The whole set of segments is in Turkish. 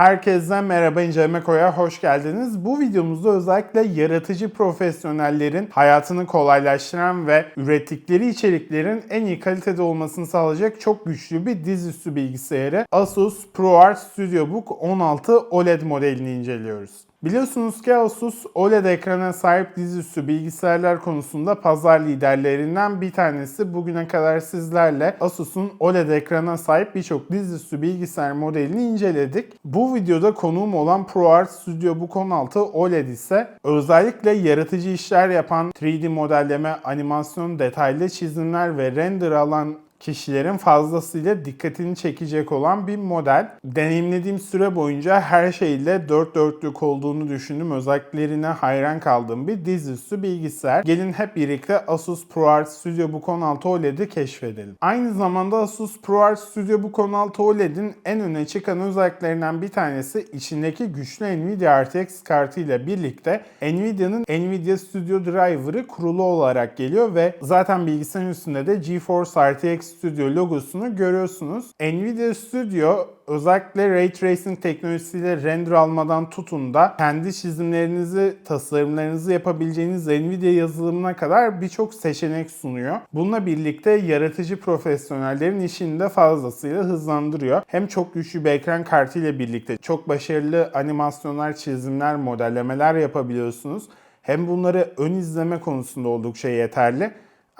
Herkese merhaba inceleme koya hoş geldiniz. Bu videomuzda özellikle yaratıcı profesyonellerin hayatını kolaylaştıran ve ürettikleri içeriklerin en iyi kalitede olmasını sağlayacak çok güçlü bir dizüstü bilgisayarı Asus ProArt StudioBook 16 OLED modelini inceliyoruz. Biliyorsunuz ki Asus OLED ekrana sahip dizüstü bilgisayarlar konusunda pazar liderlerinden bir tanesi. Bugüne kadar sizlerle Asus'un OLED ekrana sahip birçok dizüstü bilgisayar modelini inceledik. Bu videoda konuğum olan ProArt StudioBook 16 OLED ise özellikle yaratıcı işler yapan 3D modelleme, animasyon, detaylı çizimler ve render alan kişilerin fazlasıyla dikkatini çekecek olan bir model. Deneyimlediğim süre boyunca her şeyle dört dörtlük olduğunu düşündüm. Özelliklerine hayran kaldığım bir dizüstü bilgisayar. Gelin hep birlikte Asus ProArt StudioBook 16 OLED'i keşfedelim. Aynı zamanda Asus ProArt StudioBook 16 OLED'in en öne çıkan özelliklerinden bir tanesi içindeki güçlü Nvidia RTX kartı ile birlikte Nvidia'nın Nvidia Studio Driver'ı kurulu olarak geliyor ve zaten bilgisayarın üstünde de GeForce RTX Studio logosunu görüyorsunuz. Nvidia Studio özellikle Ray Tracing teknolojisiyle render almadan tutun da kendi çizimlerinizi, tasarımlarınızı yapabileceğiniz Nvidia yazılımına kadar birçok seçenek sunuyor. Bununla birlikte yaratıcı profesyonellerin işini de fazlasıyla hızlandırıyor. Hem çok güçlü bir ekran kartı ile birlikte çok başarılı animasyonlar, çizimler, modellemeler yapabiliyorsunuz. Hem bunları ön izleme konusunda oldukça yeterli.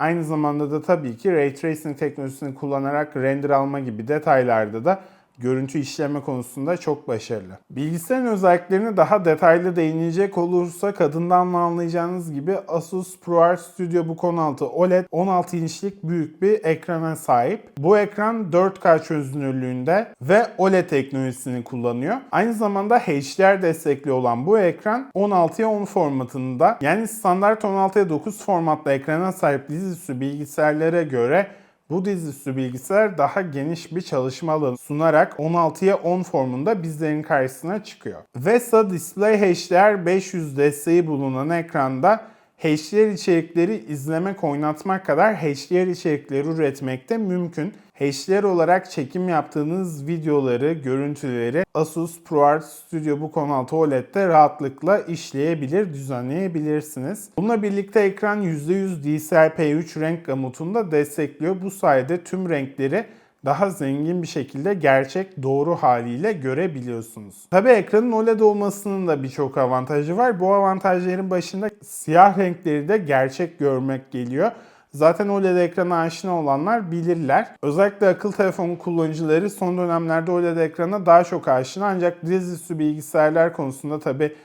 Aynı zamanda da tabii ki Ray Tracing teknolojisini kullanarak render alma gibi detaylarda da görüntü işleme konusunda çok başarılı. Bilgisayarın özelliklerine daha detaylı değinecek olursak adından da anlayacağınız gibi Asus ProArt StudioBook 16 OLED 16 inçlik büyük bir ekrana sahip. Bu ekran 4K çözünürlüğünde ve OLED teknolojisini kullanıyor. Aynı zamanda HDR destekli olan bu ekran 16'ya 10 formatında yani standart 16'ya 9 formatlı ekrana sahip dizüstü bilgisayarlara göre bu dizüstü bilgisayar daha geniş bir çalışma alanı sunarak 16'ya 10 formunda bizlerin karşısına çıkıyor. VESA Display HDR 500 desteği bulunan ekranda HDR içerikleri izlemek, oynatmak kadar HDR içerikleri üretmekte mümkün. HDR olarak çekim yaptığınız videoları, görüntüleri Asus ProArt StudioBook 16 OLED'de rahatlıkla işleyebilir, düzenleyebilirsiniz. Bununla birlikte ekran %100 DCI-P3 renk gamutunda destekliyor. Bu sayede tüm renkleri daha zengin bir şekilde gerçek doğru haliyle görebiliyorsunuz. Tabi ekranın OLED olmasının da birçok avantajı var. Bu avantajların başında siyah renkleri de gerçek görmek geliyor. Zaten OLED ekrana aşina olanlar bilirler. Özellikle akıl telefonu kullanıcıları son dönemlerde OLED ekrana daha çok aşina ancak dizüstü bilgisayarlar konusunda tabi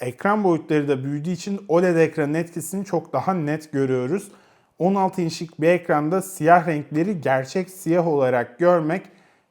ekran boyutları da büyüdüğü için OLED ekranın etkisini çok daha net görüyoruz. 16 inçlik bir ekranda siyah renkleri gerçek siyah olarak görmek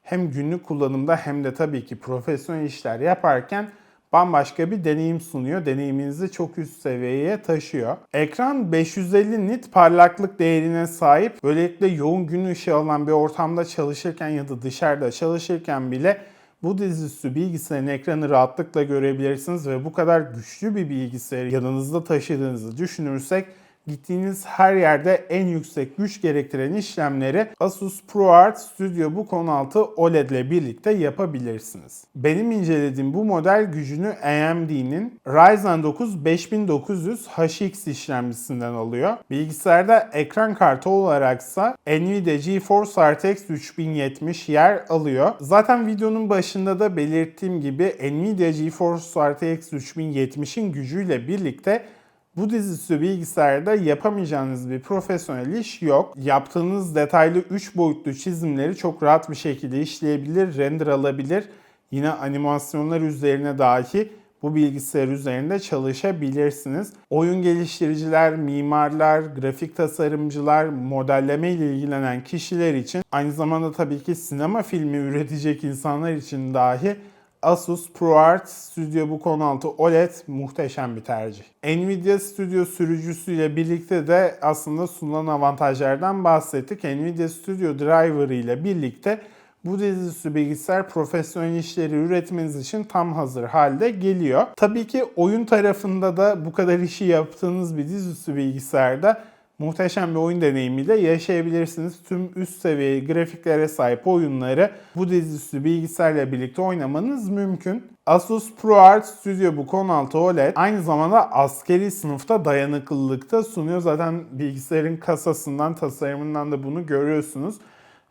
hem günlük kullanımda hem de tabii ki profesyonel işler yaparken bambaşka bir deneyim sunuyor. Deneyiminizi çok üst seviyeye taşıyor. Ekran 550 nit parlaklık değerine sahip. Böylelikle yoğun gün ışığı alan bir ortamda çalışırken ya da dışarıda çalışırken bile bu dizüstü bilgisayarın ekranı rahatlıkla görebilirsiniz ve bu kadar güçlü bir bilgisayarı yanınızda taşıdığınızı düşünürsek gittiğiniz her yerde en yüksek güç gerektiren işlemleri Asus ProArt StudioBook 16 OLED ile birlikte yapabilirsiniz. Benim incelediğim bu model gücünü AMD'nin Ryzen 9 5900 HX işlemcisinden alıyor. Bilgisayarda ekran kartı olaraksa Nvidia GeForce RTX 3070 yer alıyor. Zaten videonun başında da belirttiğim gibi Nvidia GeForce RTX 3070'in gücüyle birlikte bu dizüstü bilgisayarda yapamayacağınız bir profesyonel iş yok. Yaptığınız detaylı 3 boyutlu çizimleri çok rahat bir şekilde işleyebilir, render alabilir. Yine animasyonlar üzerine dahi bu bilgisayar üzerinde çalışabilirsiniz. Oyun geliştiriciler, mimarlar, grafik tasarımcılar, modelleme ile ilgilenen kişiler için aynı zamanda tabii ki sinema filmi üretecek insanlar için dahi Asus ProArt StudioBook 16 OLED muhteşem bir tercih. Nvidia Studio sürücüsüyle birlikte de aslında sunulan avantajlardan bahsettik. Nvidia Studio Driver ile birlikte bu dizüstü bilgisayar profesyonel işleri üretmeniz için tam hazır halde geliyor. Tabii ki oyun tarafında da bu kadar işi yaptığınız bir dizüstü bilgisayarda muhteşem bir oyun deneyimiyle yaşayabilirsiniz. Tüm üst seviye grafiklere sahip oyunları bu dizüstü bilgisayarla birlikte oynamanız mümkün. Asus ProArt StudioBook 16 OLED aynı zamanda askeri sınıfta dayanıklılıkta sunuyor. Zaten bilgisayarın kasasından, tasarımından da bunu görüyorsunuz.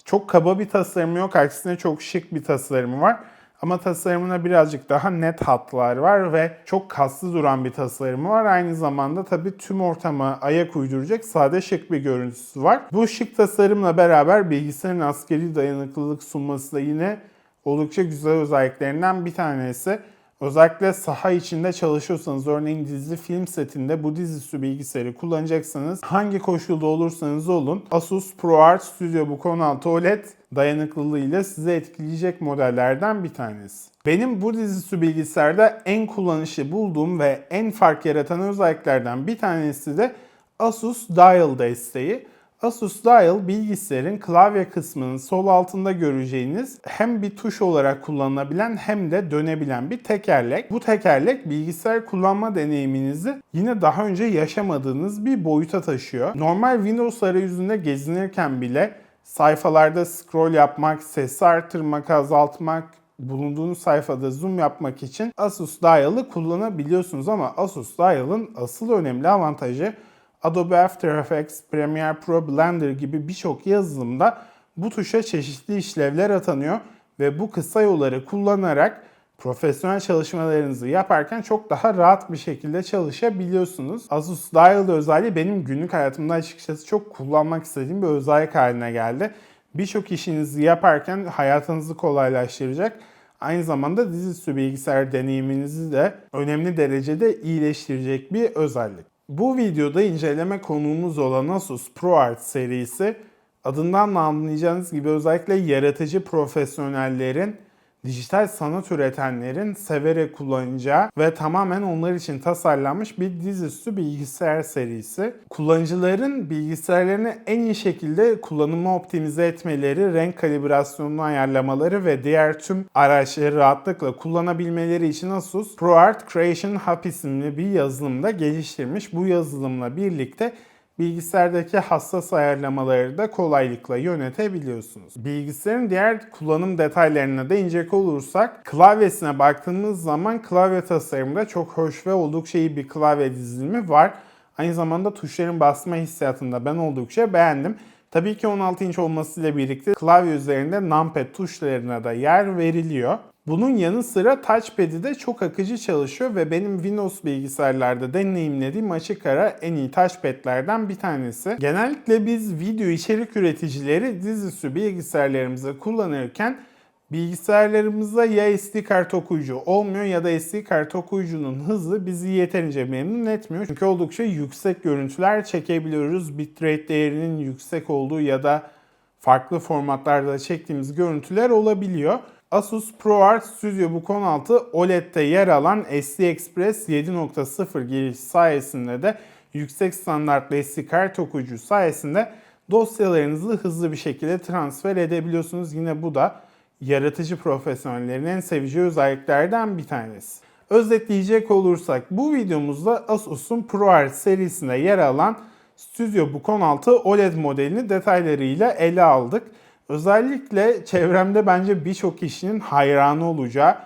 Çok kaba bir tasarımı yok. Aksine çok şık bir tasarımı var. Ama tasarımına birazcık daha net hatlar var ve çok kaslı duran bir tasarımı var. Aynı zamanda tabii tüm ortama ayak uyduracak sade şık bir görüntüsü var. Bu şık tasarımla beraber bilgisayarın askeri dayanıklılık sunması da yine oldukça güzel özelliklerinden bir tanesi. Özellikle saha içinde çalışıyorsanız, örneğin dizi film setinde bu dizüstü bilgisayarı kullanacaksanız hangi koşulda olursanız olun Asus ProArt StudioBook 16 OLED dayanıklılığıyla size etkileyecek modellerden bir tanesi. Benim bu dizüstü bilgisayarda en kullanışlı bulduğum ve en fark yaratan özelliklerden bir tanesi de Asus Dial desteği. Asus Dial bilgisayarın klavye kısmının sol altında göreceğiniz hem bir tuş olarak kullanılabilen hem de dönebilen bir tekerlek. Bu tekerlek bilgisayar kullanma deneyiminizi yine daha önce yaşamadığınız bir boyuta taşıyor. Normal Windows arayüzünde gezinirken bile sayfalarda scroll yapmak, sesi artırmak, azaltmak, bulunduğunuz sayfada zoom yapmak için Asus Dial'ı kullanabiliyorsunuz ama Asus Dial'ın asıl önemli avantajı Adobe After Effects, Premiere Pro, Blender gibi birçok yazılımda bu tuşa çeşitli işlevler atanıyor ve bu kısa yolları kullanarak profesyonel çalışmalarınızı yaparken çok daha rahat bir şekilde çalışabiliyorsunuz. Asus Dial özelliği benim günlük hayatımda açıkçası çok kullanmak istediğim bir özellik haline geldi. Birçok işinizi yaparken hayatınızı kolaylaştıracak. Aynı zamanda dizüstü bilgisayar deneyiminizi de önemli derecede iyileştirecek bir özellik. Bu videoda inceleme konuğumuz olan Asus ProArt serisi adından da anlayacağınız gibi özellikle yaratıcı profesyonellerin dijital sanat üretenlerin severek kullanacağı ve tamamen onlar için tasarlanmış bir dizüstü bilgisayar serisi. Kullanıcıların bilgisayarlarını en iyi şekilde kullanımı optimize etmeleri, renk kalibrasyonunu ayarlamaları ve diğer tüm araçları rahatlıkla kullanabilmeleri için Asus ProArt Creation Hub isimli bir yazılımda geliştirmiş. Bu yazılımla birlikte bilgisayardaki hassas ayarlamaları da kolaylıkla yönetebiliyorsunuz. Bilgisayarın diğer kullanım detaylarına değinecek olursak klavyesine baktığımız zaman klavye tasarımında çok hoş ve oldukça iyi bir klavye dizilimi var. Aynı zamanda tuşların basma hissiyatında ben oldukça beğendim. Tabii ki 16 inç olmasıyla birlikte klavye üzerinde numpad tuşlarına da yer veriliyor. Bunun yanı sıra touchpad'i de çok akıcı çalışıyor ve benim Windows bilgisayarlarda deneyimlediğim açık ara en iyi touchpad'lerden bir tanesi. Genellikle biz video içerik üreticileri dizüstü bilgisayarlarımızı kullanırken bilgisayarlarımızda ya SD kart okuyucu olmuyor ya da SD kart okuyucunun hızı bizi yeterince memnun etmiyor. Çünkü oldukça yüksek görüntüler çekebiliyoruz. Bitrate değerinin yüksek olduğu ya da farklı formatlarda çektiğimiz görüntüler olabiliyor. Asus ProArt StudioBook 16 OLED'de yer alan SD Express 7.0 giriş sayesinde de yüksek standartlı SD kart okuyucu sayesinde dosyalarınızı hızlı bir şekilde transfer edebiliyorsunuz. Yine bu da yaratıcı profesyonellerin en seveceği özelliklerden bir tanesi. Özetleyecek olursak bu videomuzda Asus'un ProArt serisinde yer alan StudioBook 16 OLED modelini detaylarıyla ele aldık. Özellikle çevremde bence birçok kişinin hayranı olacağı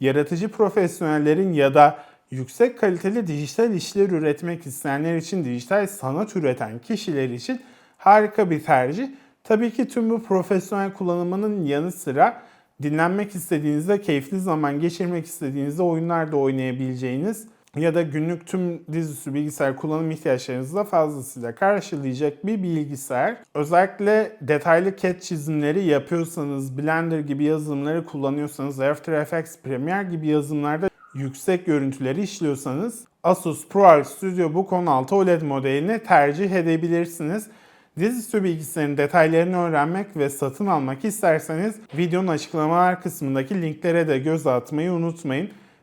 yaratıcı profesyonellerin ya da yüksek kaliteli dijital işler üretmek isteyenler için, dijital sanat üreten kişiler için harika bir tercih. Tabii ki tüm bu profesyonel kullanımının yanı sıra dinlenmek istediğinizde, keyifli zaman geçirmek istediğinizde oyunlarda oynayabileceğiniz ya da günlük tüm dizüstü bilgisayar kullanım ihtiyaçlarınızı da fazlasıyla karşılayacak bir bilgisayar. Özellikle detaylı CAD çizimleri yapıyorsanız, Blender gibi yazılımları kullanıyorsanız, After Effects, Premiere gibi yazılımlarda yüksek görüntüleri işliyorsanız Asus ProArt StudioBook 16 OLED modelini tercih edebilirsiniz. Dizüstü bilgisayarın detaylarını öğrenmek ve satın almak isterseniz videonun açıklamalar kısmındaki linklere de göz atmayı unutmayın.